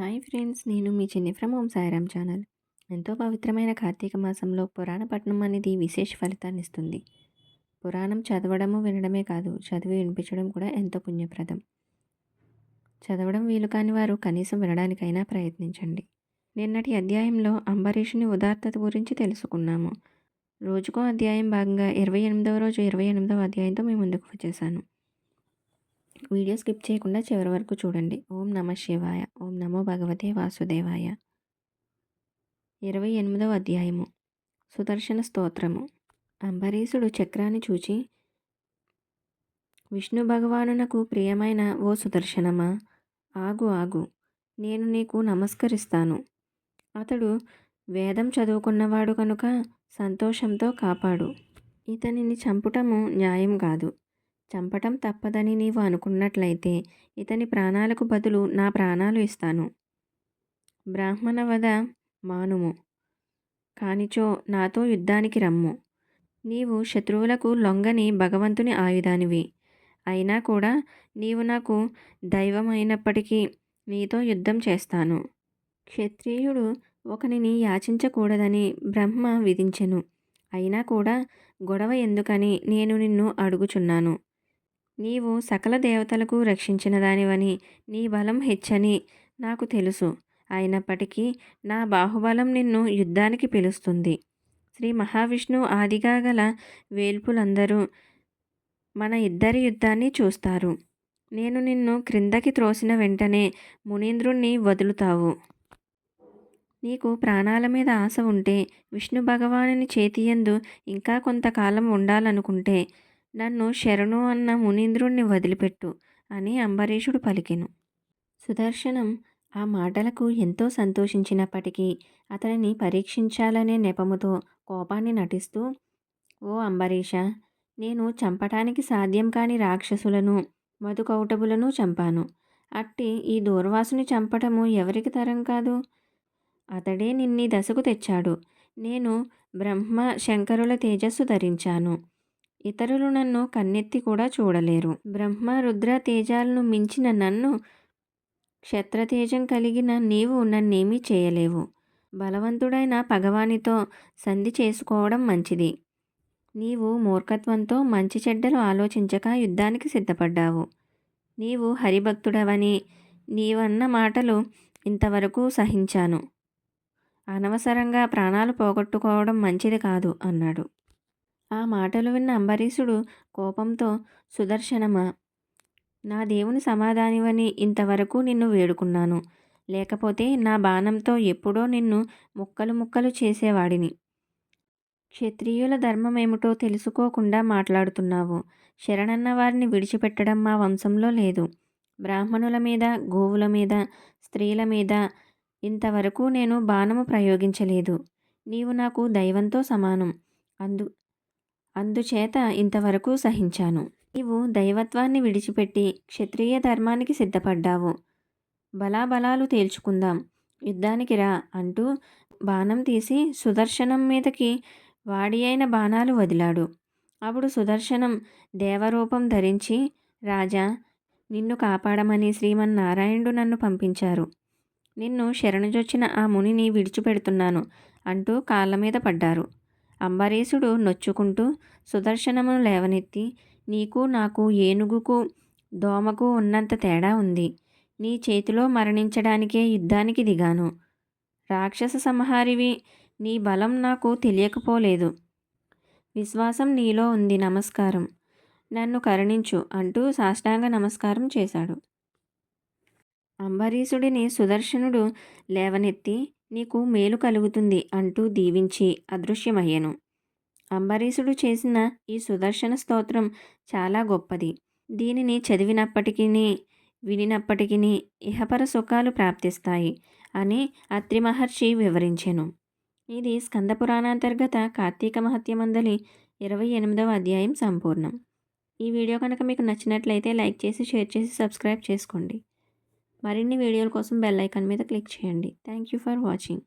Hi friends నేను మీ చిన్ని from Om Sairam channel. ఎంతో పవిత్రమైన కార్తీక మాసంలో పురాణ పఠనం అనేది విశేష ఫలితాన్ని ఇస్తుంది. పురాణం చదవడము వినడమే కాదు చదివి వినిపించడం కూడా ఎంతో పుణ్యప్రదం. చదవడం వీలు కాని వారు కనీసం వినడానికైనా ప్రయత్నించండి. నిన్నటి అధ్యాయంలో అంబరీషుని ఉదాత్తత గురించి తెలుసుకున్నాము. రోజుకో అధ్యాయం భాగంగా ఇరవై ఎనిమిదవ రోజు ఇరవై ఎనిమిదవ అధ్యాయంతో మేము ముందుకు వచ్చేసాను. వీడియో స్కిప్ చేయకుండా చివరి వరకు చూడండి. ఓం నమ శివాయ. ఓం నమో భగవతే వాసుదేవాయ. ఇరవై ఎనిమిదవ అధ్యాయము. సుదర్శన స్తోత్రము. అంబరీషుడు చక్రాన్ని చూచి విష్ణు భగవానునకు ప్రియమైన ఓ సుదర్శనమా? ఆగు ఆగు. నేను నీకు నమస్కరిస్తాను. అతడు వేదం చదువుకున్నవాడు కనుక సంతోషంతో కాపాడు. ఇతనిని చంపుటము న్యాయం కాదు. చంపటం తప్పదని నీవు అనుకున్నట్లయితే ఇతని ప్రాణాలకు బదులు నా ప్రాణాలు ఇస్తాను. బ్రాహ్మణ వద మానుము. కానిచో నాతో యుద్ధానికి రమ్ము. నీవు శత్రువులకు లొంగని భగవంతుని ఆయుధానివి. అయినా కూడా నీవు నాకు దైవమైనప్పటికీ నీతో యుద్ధం చేస్తాను. క్షత్రియుడు ఒకనిని యాచించకూడదని బ్రహ్మ విధించెను. అయినా కూడా గొడవ ఎందుకని నేను నిన్ను అడుగుచున్నాను. నీవు సకల దేవతలకు రక్షించిన దానివని నీ బలం హెచ్చని నాకు తెలుసు. అయినప్పటికీ నా బాహుబలం నిన్ను యుద్ధానికి పిలుస్తుంది. శ్రీ మహావిష్ణువు ఆదిగా గల వేల్పులందరూ మన ఇద్దరి యుద్ధాన్ని చూస్తారు. నేను నిన్ను క్రిందకి త్రోసిన వెంటనే మునీంద్రుణ్ణి వదులుతావు. నీకు ప్రాణాల మీద ఆశ ఉంటే విష్ణు భగవానుని చేతియందు ఇంకా కొంతకాలం ఉండాలనుకుంటే నన్ను శరణు అన్న మునీంద్రుణ్ణి వదిలిపెట్టు అని అంబరీషుడు పలికెను. సుదర్శనం ఆ మాటలకు ఎంతో సంతోషించినప్పటికీ అతనిని పరీక్షించాలనే నెపముతో కోపాన్ని నటిస్తూ ఓ అంబరీష నేను చంపటానికి సాధ్యం కాని రాక్షసులను మధుకౌటబులను చంపాను. అట్టి ఈ దూర్వాసుని చంపటము ఎవరికి తరం కాదు? అతడే నిన్ని దశకు తెచ్చాడు. నేను బ్రహ్మ శంకరుల తేజస్సు ధరించాను. ఇతరులు నన్ను కన్నెత్తి కూడా చూడలేరు. బ్రహ్మ రుద్ర తేజాలను మించిన నన్ను క్షత్రతేజం కలిగిన నీవు నన్నేమీ చేయలేవు. బలవంతుడైన పగవానితో సంధి చేసుకోవడం మంచిది. నీవు మూర్ఖత్వంతో మంచి చెడ్డలు ఆలోచించక యుద్ధానికి సిద్ధపడ్డావు. నీవు హరిభక్తుడవని నీవన్న మాటలు ఇంతవరకు సహించాను. అనవసరంగా ప్రాణాలు పోగొట్టుకోవడం మంచిది కాదు అన్నాడు. ఆ మాటలు విన్న అంబరీషుడు కోపంతో సుదర్శనమా నా దేవుని సమాధానివని ఇంతవరకు నిన్ను వేడుకున్నాను. లేకపోతే నా బాణంతో ఎప్పుడో నిన్ను ముక్కలు ముక్కలు చేసేవాడిని. క్షత్రియుల ధర్మం ఏమిటో తెలుసుకోకుండా మాట్లాడుతున్నావు. శరణన్న వారిని విడిచిపెట్టడం మా వంశంలో లేదు. బ్రాహ్మణుల మీద గోవుల మీద స్త్రీల మీద ఇంతవరకు నేను బాణము ప్రయోగించలేదు. నీవు నాకు దైవంతో సమానం. అందు అందుచేత ఇంతవరకు సహించాను. నీవు దైవత్వాన్ని విడిచిపెట్టి క్షత్రియ ధర్మానికి సిద్ధపడ్డావు. బలాబలాలు తేల్చుకుందాం. యుద్ధానికి రా అంటూ బాణం తీసి సుదర్శనం మీదకి వాడి అయిన బాణాలు వదిలాడు. అప్పుడు సుదర్శనం దేవరూపం ధరించి రాజా నిన్ను కాపాడమని శ్రీమన్నారాయణుడు నన్ను పంపించారు. నిన్ను శరణుజొచ్చిన ఆ మునిని విడిచిపెడుతున్నాను అంటూ కాళ్ళ మీద పడ్డారు. అంబరీషుడు నొచ్చుకుంటూ సుదర్శనమును లేవనెత్తి నీకు నాకు ఏనుగుకు దోమకు ఉన్నంత తేడా ఉంది. నీ చేతిలో మరణించడానికే యుద్ధానికి దిగాను. రాక్షస సంహారివి నీ బలం నాకు తెలియకపోలేదు. విశ్వాసం నీలో ఉంది నమస్కారం. నన్ను కరుణించు అంటూ సాష్టాంగ నమస్కారం చేశాడు. అంబరీషుడిని సుదర్శనుడు లేవనెత్తి నీకు మేలు కలుగుతుంది అంటూ దీవించి అదృశ్యమయ్యను. అంబరీషుడు చేసిన ఈ సుదర్శన స్తోత్రం చాలా గొప్పది. దీనిని చదివినప్పటికీ వినినప్పటికీ ఇహపర సుఖాలు ప్రాప్తిస్తాయి అని అత్రి మహర్షి వివరించెను. ఇది స్కందపురాణాంతర్గత కార్తీక మహత్యమందలి ఇరవై ఎనిమిదవ అధ్యాయం సంపూర్ణం. ఈ వీడియో కనుక మీకు నచ్చినట్లయితే లైక్ చేసి షేర్ చేసి సబ్స్క్రైబ్ చేసుకోండి. మరిన్ని వీడియోల కోసం బెల్ ఐకాన్ మీద క్లిక్ చేయండి. Thank you for watching.